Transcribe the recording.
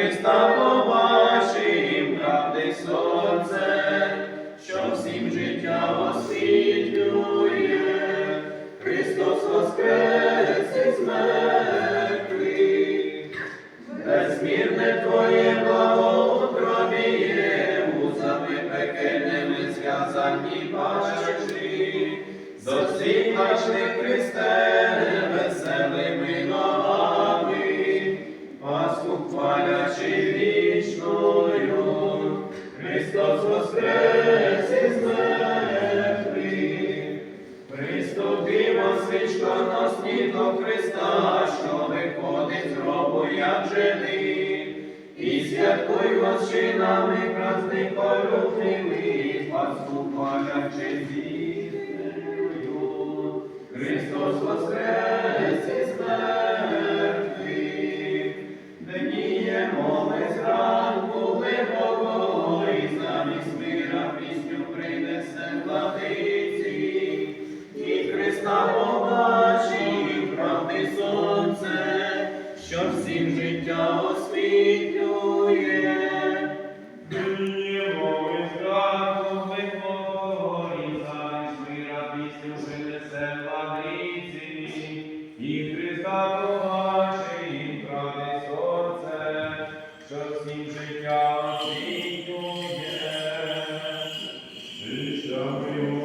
Христа побачим, правди сонце, що всім життя освітлює. Христос воскрес із безмірне Твоє благоутробіє, музами пекельними зв'язані бачачи, до наших Христе, веселими ногами, Пасху хвалячи вічною, Христос воскрес із мертвих. Приступімо свічка на до що виходить з гробу, як живий, і святкуймо з чинами праздник. побачив правди сонце, що всім життя освітлює. Amen.